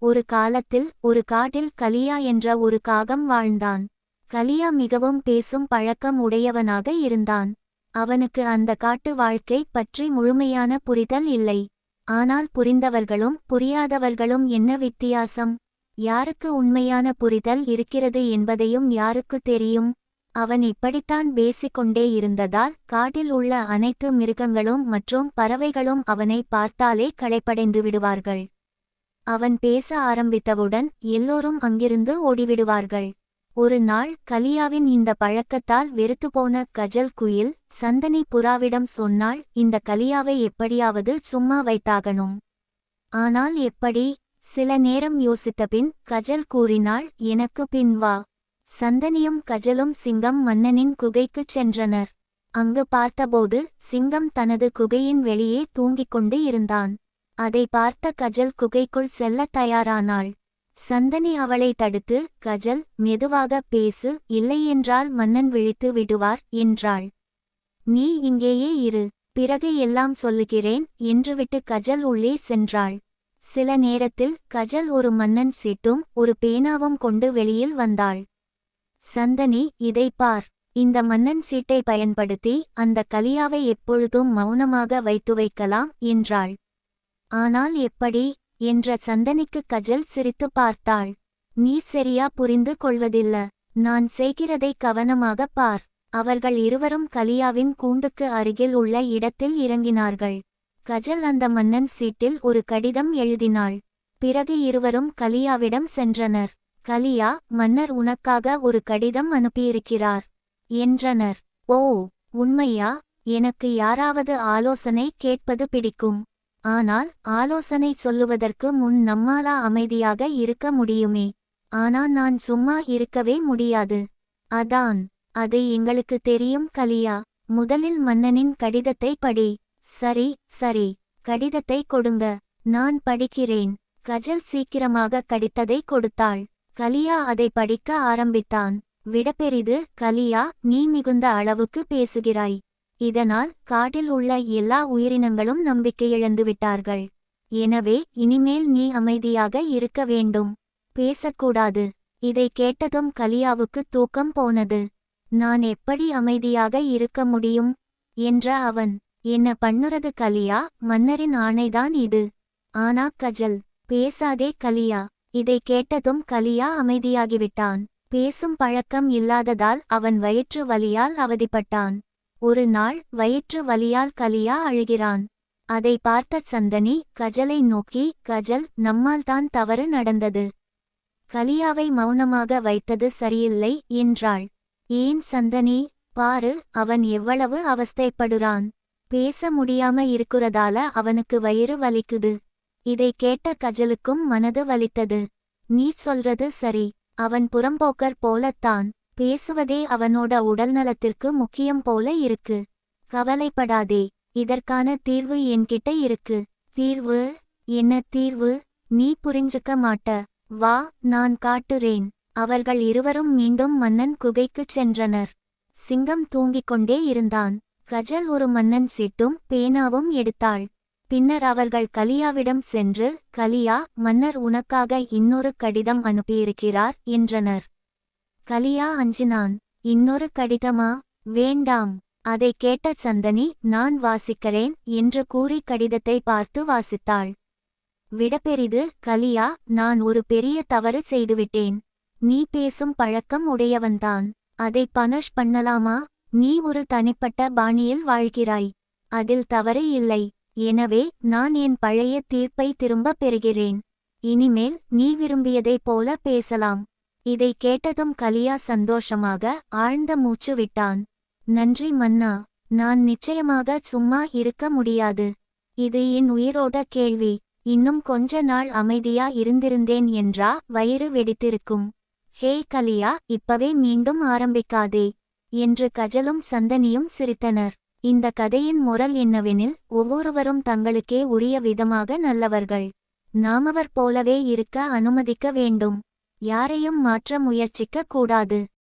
ஒரு காலத்தில் ஒரு காட்டில் கலியா என்ற ஒரு காகம் வாழ்ந்தான். கலியா மிகவும் பேசும் பழக்கம் உடையவனாக இருந்தான். அவனுக்கு அந்த காட்டு வாழ்க்கை பற்றி முழுமையான புரிதல் இல்லை. ஆனால் புரிந்தவர்களும் புரியாதவர்களும் என்ன வித்தியாசம்? யாருக்கு உண்மையான புரிதல் இருக்கிறது என்பதையும் யாருக்கு தெரியும்? அவன் இப்படித்தான் பேசிக்கொண்டே இருந்ததால் காட்டில் உள்ள அனைத்து மிருகங்களும் மற்றும் பறவைகளும் அவனை பார்த்தாலே களைப்படைந்து விடுவார்கள். அவன் பேச ஆரம்பித்தவுடன் எல்லோரும் அங்கிருந்து ஓடிவிடுவார்கள். ஒரு நாள் கலியாவின் இந்த பழக்கத்தால் வெறுத்துப்போன கஜல் குயில் சந்தனி புறாவிடம் சொன்னால் இந்த கலியாவை எப்படியாவது சும்மா வைத்தாகணும். ஆனால் எப்படி? சில நேரம் யோசித்தபின் கஜல் கூறினாள் எனக்கு பின் வா. சந்தனியும் கஜலும் சிங்கம் மன்னனின் குகைக்குச் சென்றனர். அங்கு பார்த்தபோது சிங்கம் தனது குகையின் வெளியே தூங்கிக் கொண்டு இருந்தான். அதை பார்த்த கஜல் குகைக்குள் செல்லத் தயாரானாள். சந்தனி அவளை தடுத்து கஜல் மெதுவாக பேசு இல்லையென்றால் மன்னன் விழித்து விடுவார் என்றாள். நீ இங்கேயே இரு பிறகு எல்லாம் சொல்லுகிறேன் என்றுவிட்டு கஜல் உள்ளே சென்றாள். சில நேரத்தில் கஜல் ஒரு மன்னன் சீட்டும் ஒரு பேனாவும் கொண்டு வெளியில் வந்தாள். சந்தனி இதை பார். இந்த மன்னன் சீட்டை பயன்படுத்தி அந்த கலியாவை எப்பொழுதும் மௌனமாக வைத்து வைக்கலாம் என்றாள். ஆனால் எப்படி? என்ற சந்தனிக்கு கஜல் சிரித்து பார்த்தாள். நீ சரியா புரிந்து கொள்வதில்ல. நான் செய்கிறதை கவனமாக பார். அவர்கள் இருவரும் கலியாவின் கூண்டுக்கு அருகில் உள்ள இடத்தில் இறங்கினார்கள். கஜல் அந்த மன்னன் சீட்டில் ஒரு கடிதம் எழுதினாள். பிறகு இருவரும் கலியாவிடம் சென்றனர். கலியா மன்னர் உனக்காக ஒரு கடிதம் அனுப்பியிருக்கிறார் என்றனர். ஓ உண்மையா? எனக்கு யாராவது ஆலோசனை கேட்பது பிடிக்கும். ஆனால் ஆலோசனை சொல்லுவதற்கு முன் நம்மாலா அமைதியாக இருக்க முடியுமே. ஆனால் நான் சும்மா இருக்கவே முடியாது. அதான் அது எங்களுக்கு தெரியும் கலியா. முதலில் மன்னனின் கடிதத்தை படி. சரி சரி கடிதத்தை கொடுங்க. நான் படிக்கிறேன். கஜல் சீக்கிரமாக கடித்ததை கொடுத்தாள். கலியா அதை படிக்க ஆரம்பித்தான். விடப்பெரிது கலியா நீ மிகுந்த அளவுக்கு பேசுகிறாய். இதனால் காட்டில் உள்ள எல்லா உயிரினங்களும் நம்பிக்கையிழந்து விட்டார்கள் எனவே இனிமேல் நீ அமைதியாக இருக்க வேண்டும். பேசக்கூடாது. இதை கேட்டதும் கலியாவுக்கு தூக்கம் போனது. நான் எப்படி அமைதியாக இருக்க முடியும்? என்ற அவன். என்ன பண்ணுறது கலியா? மன்னரின் ஆணைதான் இது. ஆனா கஜல் பேசாதே கலியா. இதை கேட்டதும் கலியா அமைதியாகிவிட்டான். பேசும் பழக்கம் இல்லாததால் அவன் வயிற்று வலியால் அவதிப்பட்டான். ஒரு நாள் வயிற்று வலியால் கலியா அழுகிறான். அதை பார்த்த சந்தனி கஜலை நோக்கி கஜல் நம்மால்தான் தவறு நடந்தது. கலியாவை மௌனமாக வைத்தது சரியில்லை என்றாள். ஏன் சந்தனி? பாரு அவன் எவ்வளவு அவஸ்தைப்படுறான். பேச முடியாம இருக்கிறதால அவனுக்கு வயிறு வலிக்குது. இதை கேட்ட கஜலுக்கும் மனது வலித்தது. நீ சொல்றது சரி. அவன் புறம்போக்கர் போலத்தான். பேசுவதே அவனோட உடல்நலத்திற்கு முக்கியம் போல இருக்கு. கவலைப்படாதே இதற்கான தீர்வு என்கிட்ட இருக்கு. தீர்வு? என்ன தீர்வு? நீ புரிஞ்சுக்க மாட்ட. வா நான் காட்டுறேன். அவர்கள் இருவரும் மீண்டும் மன்னன் குகைக்குச் சென்றனர். சிங்கம் தூங்கிக் கொண்டே இருந்தான். கஜல் ஒரு மன்னன் சீட்டும் பேனாவும் எடுத்தாள். பின்னர் அவர்கள் கலியாவிடம் சென்று கலியா மன்னர் உனக்காக இன்னொரு கடிதம் அனுப்பியிருக்கிறார் என்றனர். கலியா அஞ்சினான். இன்னொரு கடிதமா? வேண்டாம். அதை கேட்ட சந்தனி நான் வாசிக்கிறேன் என்று கூறி கடிதத்தை பார்த்து வாசித்தாள். விடப்பெரிது கலியா நான் ஒரு பெரிய தவறு செய்துவிட்டேன். நீ பேசும் பழக்கம் உடையவன்தான். அதை பனஷ் பண்ணலாமா? நீ ஒரு தனிப்பட்ட பாணியில் வாழ்கிறாய். அதில் தவறு இல்லை. எனவே நான் என் பழைய தீர்ப்பை திரும்பப் பெறுகிறேன். இனிமேல் நீ விரும்பியதைப் போல பேசலாம். இதை கேட்டதும் கலியா சந்தோஷமாக ஆழ்ந்த மூச்சு விட்டான். நன்றி மன்னா நான் நிச்சயமாக சும்மா இருக்க முடியாது. இது என் உயிரோட கேள்வி. இன்னும் கொஞ்ச நாள் அமைதியா இருந்திருந்தேன் என்றா வயிறு வெடித்திருக்கும். ஹே கலியா இப்பவே மீண்டும் ஆரம்பிக்காதே என்று கஜலும் சந்தனியும் சிரித்தனர். இந்த கதையின் முரல் என்னவெனில் ஒவ்வொருவரும் தங்களுக்கே உரிய விதமாக நல்லவர்கள். நாமவர் போலவே இருக்க அனுமதிக்க வேண்டும். யாரையும் மாற்ற முயற்சிக்க கூடாது.